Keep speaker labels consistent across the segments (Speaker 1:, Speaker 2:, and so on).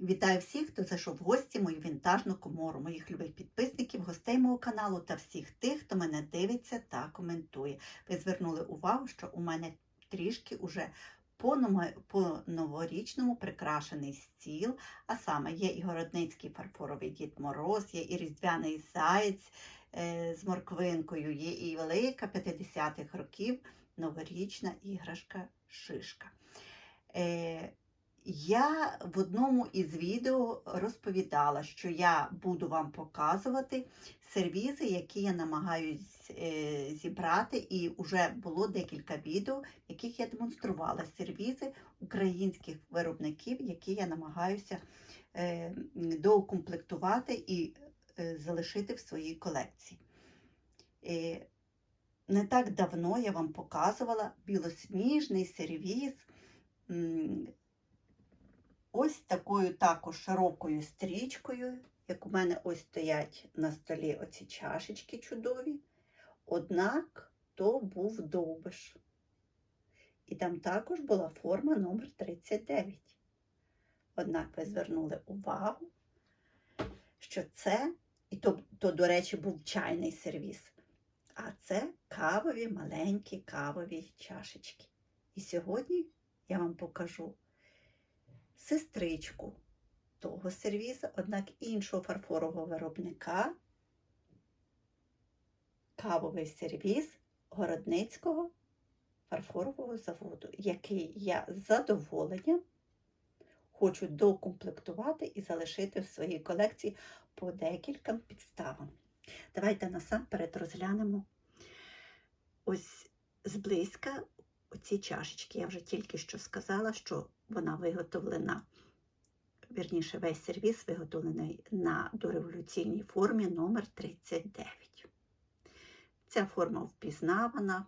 Speaker 1: Вітаю всіх, хто зайшов в гості мою вінтажну комору, моїх любих підписників, гостей мого каналу та всіх тих, хто мене дивиться та коментує. Ви звернули увагу, що у мене трішки уже по новорічному прикрашений стіл, а саме є і городницький фарфоровий Дід Мороз, є і різдвяний заєць е, з морквинкою, є і велика 50-х років новорічна іграшка шишка. Е, я в одному із відео розповідала, що я буду вам показувати сервізи, які я намагаюсь е, зібрати, і вже було декілька відео, в яких я демонструвала сервізи українських виробників, які я намагаюся е, доукомплектувати і е, залишити в своїй колекції. Не так давно я вам показувала білосніжний сервіз. Ось такою також широкою стрічкою, як у мене ось стоять на столі оці чашечки чудові. Однак то був довбиш. І там також була форма номер 39. Однак ви звернули увагу, що це, і то, то, до речі, був чайний сервіс, а це кавові маленькі кавові чашечки. І сьогодні я вам покажу сестричку того сервіза, однак іншого фарфорового виробника, кавовий сервіз Городницького фарфорового заводу, який я з задоволенням хочу докомплектувати і залишити в своїй колекції по декільком підставам. Давайте насамперед розглянемо ось зблизька оці чашечки. Я вже тільки що сказала, що вона виготовлена, вірніше, весь сервіс виготовлений на дореволюційній формі номер 39. Ця форма впізнавана,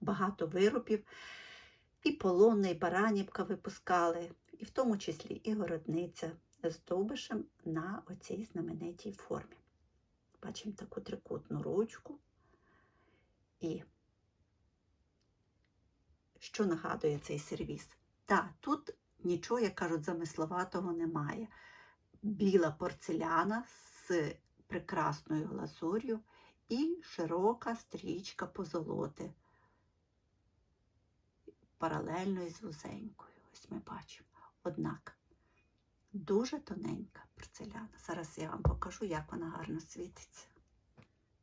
Speaker 1: багато виробів. І полонна, і баранівка випускали, і в тому числі і городниця з довбишем на оцій знаменитій формі. Бачимо таку трикутну ручку. І що нагадує цей сервіс? Так, тут нічого, як кажуть, замисловатого немає. Біла порцеляна з прекрасною глазур'ю і широка стрічка позолоти, паралельно із вузенькою. Ось ми бачимо. Однак дуже тоненька порцеляна. Зараз я вам покажу, як вона гарно світиться.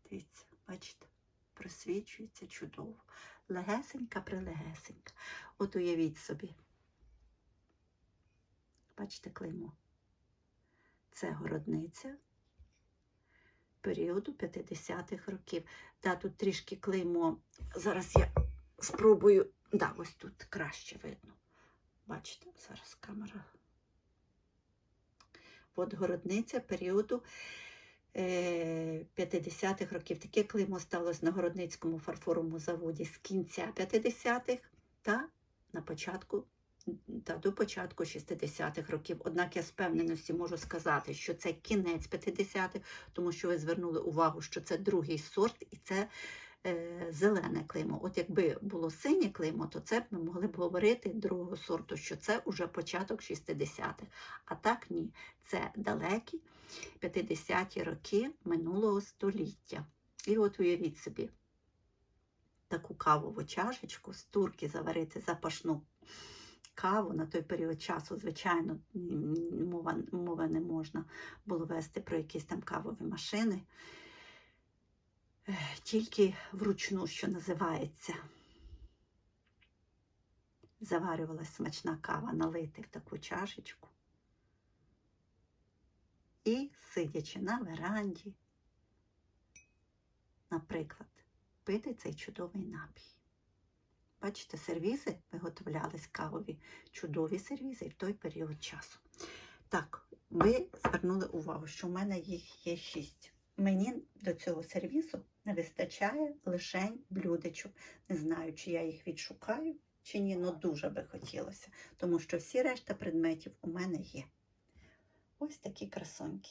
Speaker 1: Дивіться, бачите, просвічується чудово. Легесенька, прилегесенька. От уявіть собі. Бачите клеймо. Це городниця періоду 50-х років. Да, тут трішки клеймо. Зараз я спробую. Да, ось тут краще видно. Бачите, зараз камера. От городниця періоду 50-х років. Таке клеймо сталося на Городницькому фарфоровому заводі з кінця 50-х та на початку та до початку 60-х років. Однак я з певненості можу сказати, що це кінець 50-х, тому що ви звернули увагу, що це другий сорт і це е, зелене клеймо. От якби було синє клеймо, то це б ми могли б говорити другого сорту, що це вже початок 60-х. А так ні, це далекі 50-ті роки минулого століття. І от уявіть собі, таку кавову чашечку з турки заварити запашну каву на той період часу, звичайно, мова, мова не можна було вести про якісь там кавові машини. Тільки вручну, що називається, заварювалася смачна кава, налити в таку чашечку. І, сидячи на веранді, наприклад, пити цей чудовий напій. Бачите, сервізи виготовлялись кавові, чудові сервізи в той період часу. Так, ви звернули увагу, що в мене їх є шість. Мені до цього сервізу не вистачає лише блюдечок. Не знаю, чи я їх відшукаю, чи ні, але дуже би хотілося, тому що всі решта предметів у мене є. Ось такі красоньки.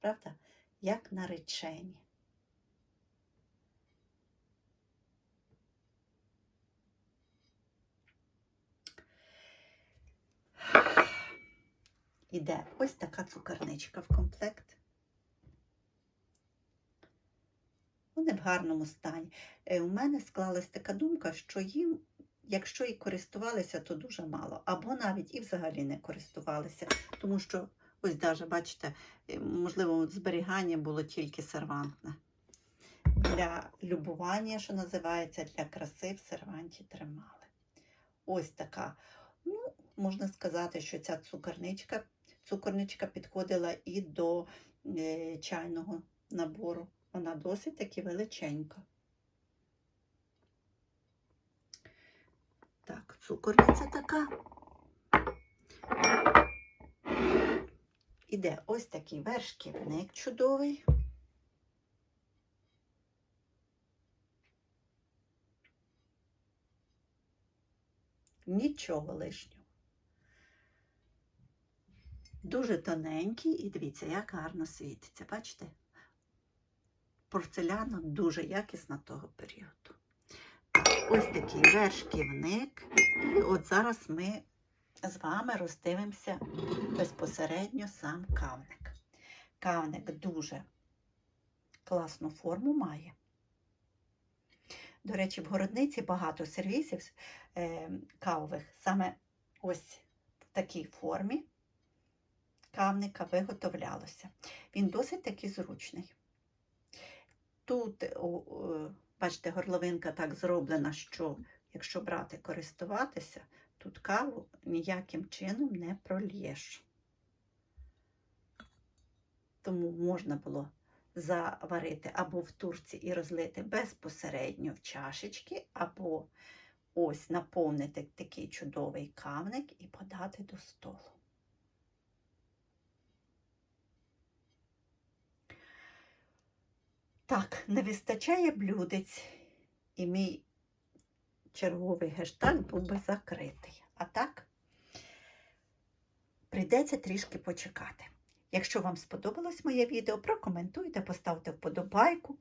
Speaker 1: Правда? Як наречені. іде ось така цукерничка в комплект. Вони в гарному стані. Е, У мене склалась така думка, що їм, якщо і користувалися, то дуже мало, або навіть і взагалі не користувалися, тому що, ось даже, бачите, е, можливо, зберігання було тільки сервантне. Для любування, що називається, для краси в серванті тримали. Ось така. Ну, можна сказати, що ця цукерничка, цукерничка підходила і до е, чайного набору. Вона досить таки величенька. Так, цукорниця така. Іде ось такий вершківник чудовий. Нічого лишнього. Дуже тоненький, і дивіться, як гарно світиться. Бачите? Порцеляна дуже якісна того періоду. Ось такий вершківник. І от зараз ми з вами роздивимося безпосередньо сам кавник. Кавник дуже класну форму має. До речі, в городниці багато сервісів е, кавових саме ось в такій формі кавника виготовлялося. Він досить таки зручний. Тут, бачите, горловинка так зроблена, що якщо брати користуватися, тут каву ніяким чином не прольєш. Тому можна було заварити або в турці і розлити безпосередньо в чашечки, або ось наповнити такий чудовий кавник і подати до столу. Так, не вистачає блюдець, і мій черговий гештальт був би закритий. А так, прийдеться трішки почекати. Якщо вам сподобалось моє відео, прокоментуйте, поставте вподобайку.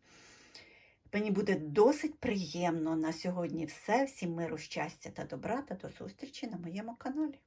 Speaker 1: Мені буде досить приємно на сьогодні все. Всім миру, щастя та добра та до зустрічі на моєму каналі.